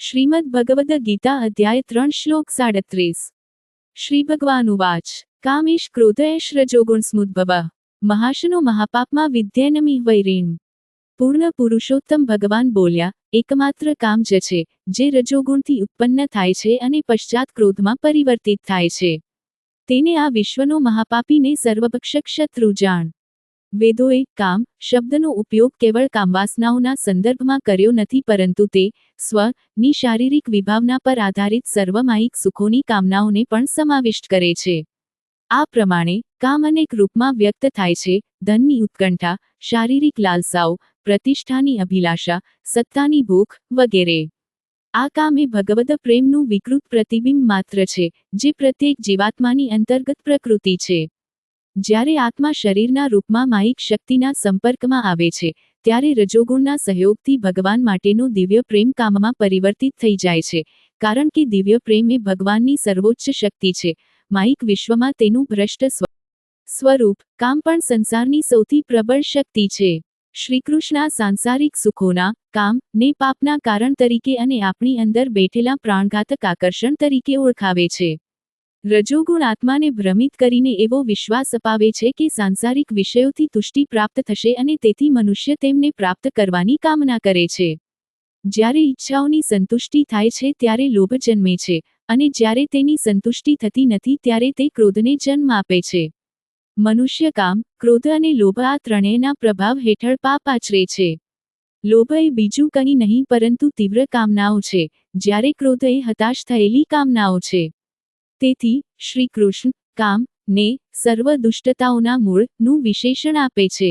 શ્રીમદ ભગવદ ગીતા અધ્યાય ત્રણ શ્લોક સાડત્રીસ. શ્રી ભગવાન ઉવાચ કામેશ રજોગુણ સ્મુદ્ભવ. મહાશનો મહાપાપમાં વિદ્યેનમી વૈરીણ. પૂર્ણ પુરુષોત્તમ ભગવાન બોલ્યા, એકમાત્ર કામ જ છે, જે રજોગુણથી ઉત્પન્ન થાય છે અને પશ્ચાત ક્રોધમાં પરિવર્તિત થાય છે. તેને આ વિશ્વનો મહાપાપીને સર્વભક્ષક શત્રુ જાણ. વેદોએ કામ, શબ્દનો ઉપયોગ કેવળ કામવાસનાઓના સંદર્ભમાં કર્યો નથી પરંતુ તે, સ્વ, ની શારીરિક વિભાવના પર આધારિત સર્વમાયિક સુખોની કામનાઓને પણ સમાવિષ્ટ કરે છે. આ પ્રમાણે, કામ અનેક રૂપમાં વ્યક્ત થાય છે, ધનની ઉત્કંઠા, શારીરિક લાલસાઓ, પ્રતિષ્ઠાની અભિલાષા, સત્તાની ભૂખ, વગેરે. આ કામ એ ભગવદ પ્રેમનું વિકૃત પ્રતિબિંબ માત્ર છે, જે પ્રત્યેક જીવાત્માની અંતર્ગત પ્રકૃતિ છે. જ્યારે આત્મા શરીરના રૂપમાં માયિક શક્તિના સંપર્કમાં આવે છે, ત્યારે રજોગુણના સહયોગથી ભગવાન માટેનો દિવ્ય પ્રેમ કામમાં પરિવર્તિત થઈ જાય છે, કારણ કે દિવ્ય પ્રેમ એ ભગવાનની સર્વોચ્ચ શક્તિ છે, માયિક વિશ્વમાં તેનું ભ્રષ્ટ સ્વરૂપ, કામ પણ સંસારની સૌથી પ્રબળ શક્તિ છે. શ્રીકૃષ્ણા સાંસારિક સુખોના, કામ, ને પાપના કારણ તરીકે અને આપણી અંદર બેઠેલા પ્રાણઘાતક આકર્ષણ તરીકે ઓળખાવે છે. રજોગુણ આત્માને ભ્રમિત કરીને એવો વિશ્વાસ અપાવે છે કે સાંસારિક વિષયોથી તુષ્ટિ પ્રાપ્ત થશે અને તેથી મનુષ્ય તેમને પ્રાપ્ત કરવાની કામના કરે છે. જ્યારે ઈચ્છાઓની સંતુષ્ટિ થાય છે ત્યારે લોભ જન્મે છે, અને જ્યારે તેની સંતુષ્ટિ થતી નથી ત્યારે તે ક્રોધને જન્મ આપે છે. મનુષ્ય કામ, ક્રોધ અને લોભ આ ત્રણેયના પ્રભાવ હેઠળ પાપ આચરે છે. લોભ એ બીજું કંઈ નહીં પરંતુ તીવ્ર કામનાઓ છે, જ્યારે ક્રોધ એ હતાશ થયેલી કામનાઓ છે. તેથી શ્રી કૃષ્ણ કામ ને સર્વ દુષ્ટતાઓના મૂળનું વિશેષણ આપે છે.